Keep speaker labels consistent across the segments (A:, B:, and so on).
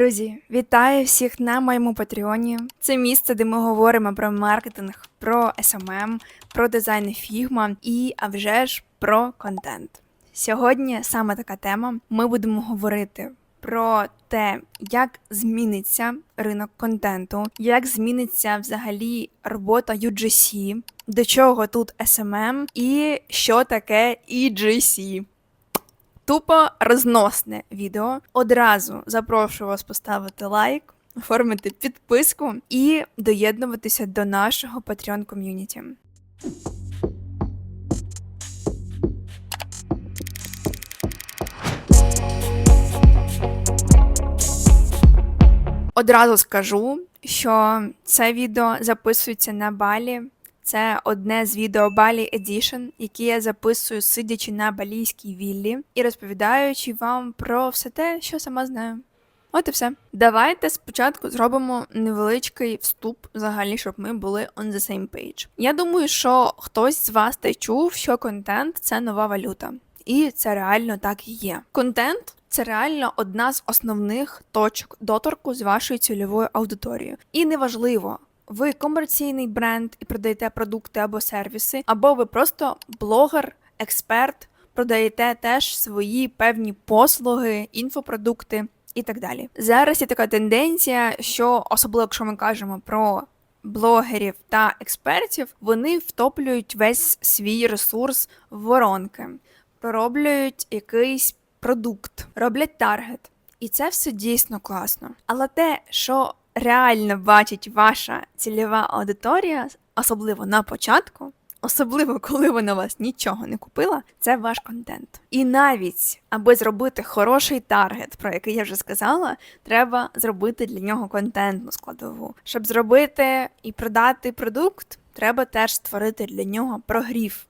A: Друзі, вітаю всіх на моєму патреоні. Це місце, де ми говоримо про маркетинг, про SMM, про дизайн Figma і, а вже ж, про контент. Сьогодні саме така тема. Ми будемо говорити про те, як зміниться ринок контенту, як зміниться взагалі робота UGC, до чого тут SMM і що таке EGC. Тупо розносне відео. Одразу запрошую вас поставити лайк, оформити підписку і доєднуватися до нашого Patreon ком'юніті. Одразу скажу, що це відео записується на балі. Це одне з відео Балі Edition, які я записую, сидячи на балійській віллі і розповідаючи вам про все те, що сама знаю. От і все. Давайте спочатку зробимо невеличкий вступ, взагалі, щоб ми були on the same page. Я думаю, що хтось з вас та чув, що контент це нова валюта. І це реально так і є. Контент це реально одна з основних точок доторку з вашою цільовою аудиторією. І неважливо, ви комерційний бренд і продаєте продукти або сервіси, або ви просто блогер, експерт, продаєте теж свої певні послуги, інфопродукти і так далі. Зараз є така тенденція, що особливо, якщо ми кажемо про блогерів та експертів, вони втоплюють весь свій ресурс в воронки, пророблюють якийсь продукт, роблять таргет. І це все дійсно класно. Але те, що реально бачить ваша цільова аудиторія, особливо на початку, особливо коли вона вас нічого не купила, це ваш контент. І навіть аби зробити хороший таргет, про який я вже сказала, треба зробити для нього контентну складову. Щоб зробити і продати продукт, треба теж створити для нього прогрів.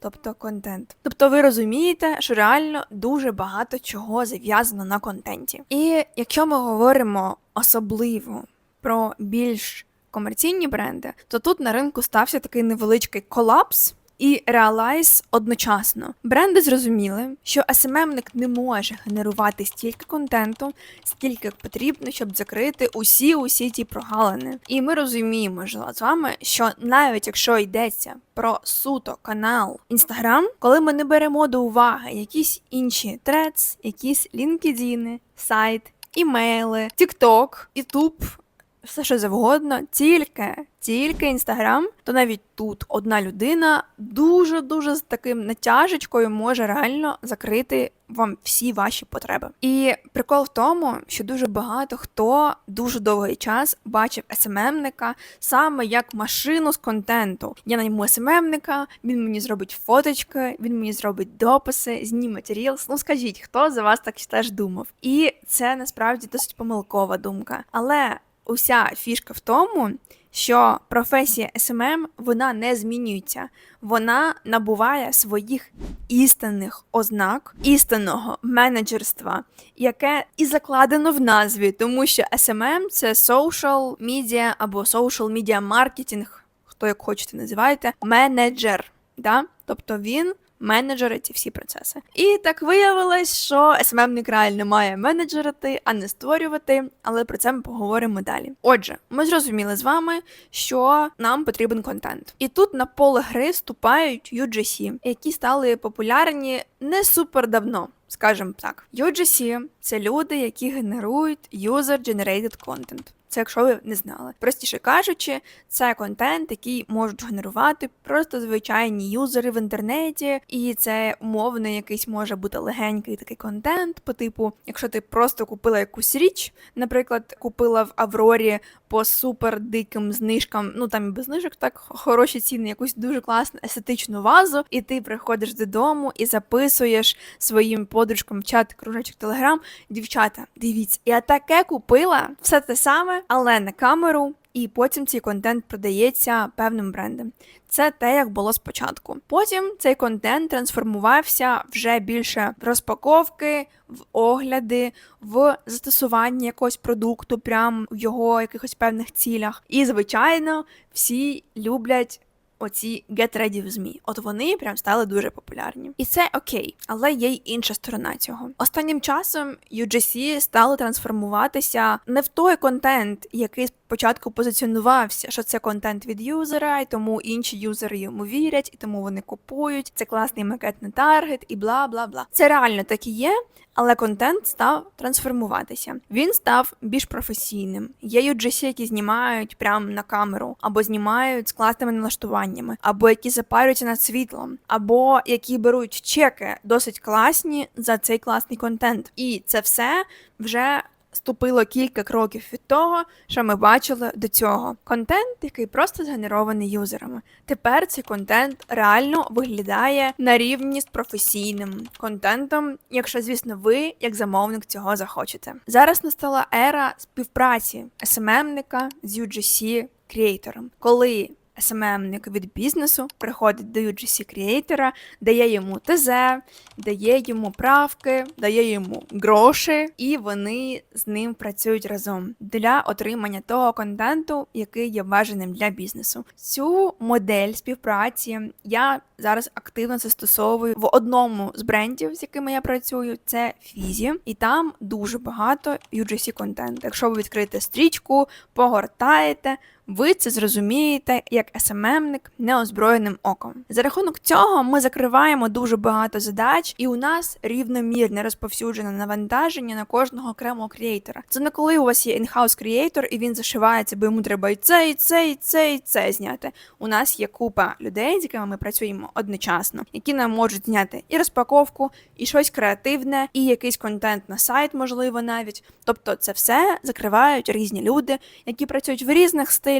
A: Тобто контент. Тобто ви розумієте, що реально дуже багато чого зав'язано на контенті. І якщо ми говоримо особливо про більш комерційні бренди, то тут на ринку стався такий невеличкий колапс. І реалайз одночасно. Бренди зрозуміли, що СММник не може генерувати стільки контенту, скільки потрібно, щоб закрити усі усі ті прогалини. І ми розуміємо ж з вами, що навіть якщо йдеться про суто канал Instagram, коли ми не беремо до уваги якісь інші трец, якісь LinkedIn, сайт, імейли, TikTok, YouTube, все що завгодно, тільки тільки інстаграм, то навіть тут одна людина дуже-дуже з таким натяжечкою може реально закрити вам всі ваші потреби. І прикол в тому, що дуже багато хто дуже довгий час бачив СММника саме як машину з контенту. Я найму СММника, він мені зробить фоточки, він мені зробить дописи, зніме рілс. Ну скажіть, хто за вас так теж думав? І це насправді досить помилкова думка. Але уся фішка в тому, що професія SMM вона не змінюється, вона набуває своїх істинних ознак, істинного менеджерства, яке і закладено в назві, тому що SMM – це social media або social media маркетинг, хто як хочете називаєте, менеджер. Да? Тобто він менеджерить ці всі процеси. І так виявилось, що СММник реально має менеджерити, а не створювати, але про це ми поговоримо далі. Отже, ми зрозуміли з вами, що нам потрібен контент. І тут на поле гри вступають UGC, які стали популярні не супер давно. Скажімо так, UGC – це люди, які генерують user-generated content. Це якщо ви не знали. Простіше кажучи, це контент, який можуть генерувати просто звичайні юзери в інтернеті, і це умовно якийсь може бути легенький такий контент, по типу, якщо ти просто купила якусь річ, наприклад, купила в Аврорі по супер диким знижкам, ну там і без знижок, так хороші ціни, якусь дуже класну естетичну вазу, і ти приходиш додому і записуєш своїм подружкам в чат кружочок Телеграм. Дівчата, дивіться, я таке купила, все те саме, але на камеру. І потім цей контент продається певним брендам. Це те, як було спочатку. Потім цей контент трансформувався вже більше в розпаковки, в огляди, в застосування якогось продукту, прямо в його якихось певних цілях. І, звичайно, всі люблять оці Get Ready with Me. От вони прям стали дуже популярні. І це окей, але є й інша сторона цього. Останнім часом UGC стали трансформуватися не в той контент, який спочатку позиціонувався, що це контент від юзера, і тому інші юзери йому вірять, і тому вони купують. Це класний макетний таргет, і бла бла бла. Це реально так і є. Але контент став трансформуватися. Він став більш професійним. Є UGC, які знімають прямо на камеру, або знімають з класними налаштуваннями, або які запарюються над світлом, або які беруть чеки досить класні за цей класний контент. І це все вже ступило кілька кроків від того, що ми бачили до цього. Контент, який просто згенерований юзерами. Тепер цей контент реально виглядає на рівні з професійним контентом, якщо, звісно, ви, як замовник, цього захочете. Зараз настала ера співпраці SMM-ника з UGC креатором, коли SMM-ник від бізнесу приходить до UGC креатора, дає йому ТЗ, дає йому правки, дає йому гроші, і вони з ним працюють разом для отримання того контенту, який є бажаним для бізнесу. Цю модель співпраці я зараз активно застосовую в одному з брендів, з якими я працюю. Це Фізі, і там дуже багато UGC контенту. Якщо ви відкриєте стрічку, погортаєте. Ви це зрозумієте як СММник неозброєним оком. За рахунок цього ми закриваємо дуже багато задач, і у нас рівномірне розповсюджене навантаження на кожного окремого креатора. Це не коли у вас є інхаус креатор, і він зашивається, бо йому треба і це, і це, і це, і це зняти. У нас є купа людей, з якими ми працюємо одночасно, які нам можуть зняти і розпаковку, і щось креативне, і якийсь контент на сайт, можливо, навіть. Тобто, це все закривають різні люди, які працюють в різних стилях.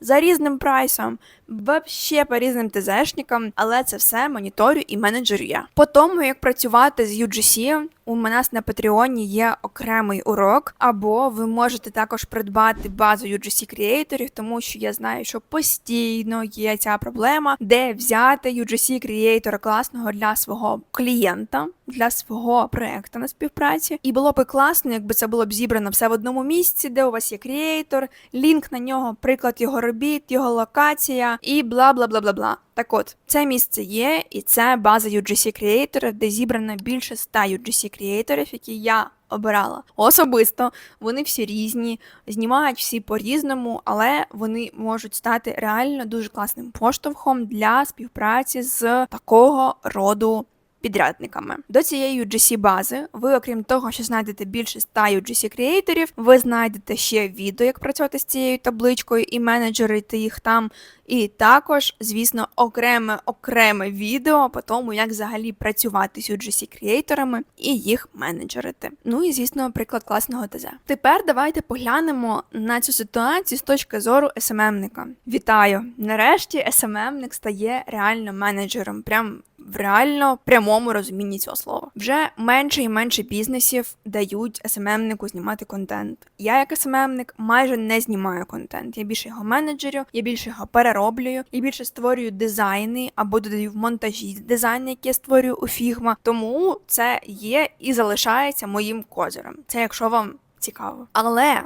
A: За різним прайсом, вообще по різним ТЗшникам, але це все моніторю і менеджерю я. По тому, як працювати з UGC, у нас на Патреоні є окремий урок, або ви можете також придбати базу UGC креаторів, тому що я знаю, що постійно є ця проблема, де взяти UGC креатора класного для свого клієнта, для свого проекту на співпраці. І було би класно, якби це було б зібрано все в одному місці, де у вас є креатор, лінк на нього, приклад його робіт, його локація і бла бла бла бла бла. Так от, це місце є, і це база UGC Creator, де зібрано більше 100 UGC Creatorів, які я обирала. Особисто вони всі різні, знімають всі по-різному, але вони можуть стати реально дуже класним поштовхом для співпраці з такого роду. Підрядниками до цієї UGC бази ви, окрім того, що знайдете більше 100 UGC креаторів, ви знайдете ще відео, як працювати з цією табличкою і менеджерити їх там. І також, звісно, окреме окреме відео по тому, як взагалі працювати з UGC креаторами і їх менеджерити. Ну і звісно, приклад класного ТЗ. Тепер давайте поглянемо на цю ситуацію з точки зору СММника. Вітаю! Нарешті СММник стає реально менеджером. Прям в реально прямому розумінні цього слова. Вже менше і менше бізнесів дають СММнику знімати контент. Я, як СММник, майже не знімаю контент. Я більше його менеджерю, я більше його перероблюю, я більше створюю дизайни або додаю в монтажі дизайни, які я створюю у Figma. Тому це є і залишається моїм козирем. Це якщо вам цікаво. Але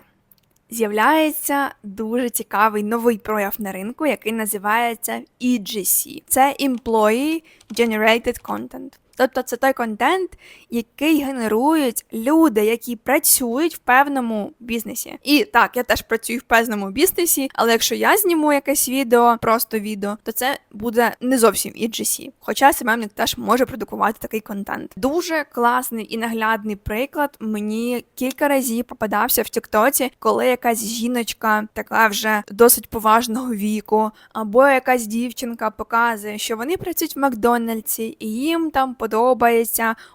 A: з'являється дуже цікавий новий прояв на ринку, який називається EGC. Це Employee Generated Content. Тобто це той контент, який генерують люди, які працюють в певному бізнесі. І так, я теж працюю в певному бізнесі, але якщо я зніму якесь відео, просто відео, то це буде не зовсім EGC. Хоча СММник теж може продукувати такий контент. Дуже класний і наглядний приклад. Мені кілька разів попадався в Тіктоці, коли якась жіночка, така вже досить поважного віку, або якась дівчинка показує, що вони працюють в Макдональдсі, і їм там подобається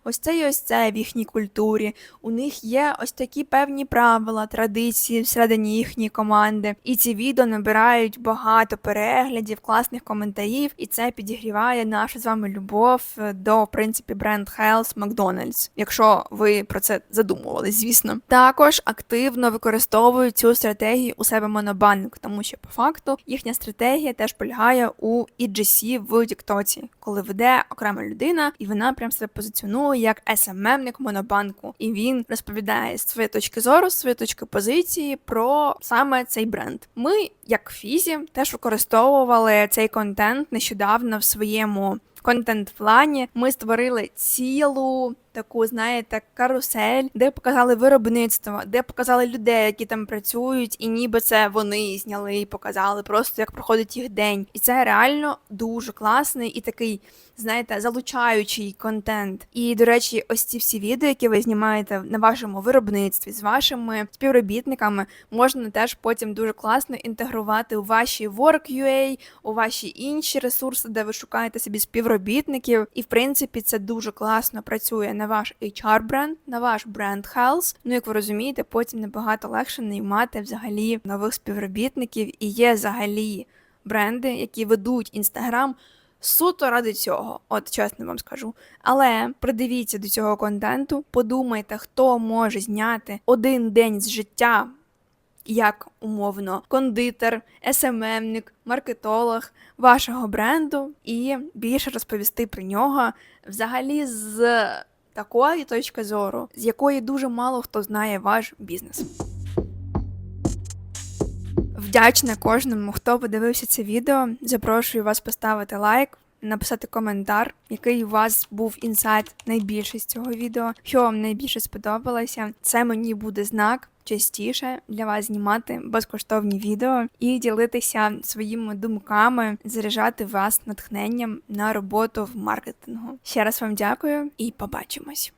A: ось це і ось це в їхній культурі. У них є ось такі певні правила, традиції всередині їхньої команди. І ці відео набирають багато переглядів, класних коментарів, і це підігріває нашу з вами любов до в принципі бренд Health McDonald's, якщо ви про це задумувались, звісно. Також активно використовують цю стратегію у себе монобанк, тому що по факту їхня стратегія теж полягає у EGC в Тіктоці, коли веде окрема людина, і вона вона прям себе позиціонує як СММник Монобанку, і він розповідає з своєї точки зору, з своєї точки позиції про саме цей бренд. Ми, як фізі, теж використовували цей контент нещодавно в своєму контент-плані. Ми створили цілу таку, знаєте, карусель, де показали виробництво, де показали людей, які там працюють, і ніби це вони зняли і показали просто як проходить їх день. І це реально дуже класний і такий, знаєте, залучаючий контент. І до речі, ось ці всі відео, які ви знімаєте на вашому виробництві з вашими співробітниками, можна теж потім дуже класно інтегрувати у ваші Work.ua, у ваші інші ресурси, де ви шукаєте собі співробітників. І в принципі це дуже класно працює на ваш HR бренд, на ваш бренд Health. Ну як ви розумієте, потім набагато легше наймати взагалі нових співробітників і є взагалі бренди, які ведуть інстаграм. Суто ради цього, от чесно вам скажу. Але придивіться до цього контенту, подумайте, хто може зняти один день з життя, як умовно, кондитер, СММник, маркетолог вашого бренду, і більше розповісти про нього взагалі з такої точки зору, з якої дуже мало хто знає ваш бізнес. Вдячна кожному, хто подивився це відео. Запрошую вас поставити лайк, написати коментар, який у вас був інсайт найбільше з цього відео, що вам найбільше сподобалося. Це мені буде знак частіше для вас знімати безкоштовні відео і ділитися своїми думками, заряджати вас натхненням на роботу в маркетингу. Ще раз вам дякую і побачимось.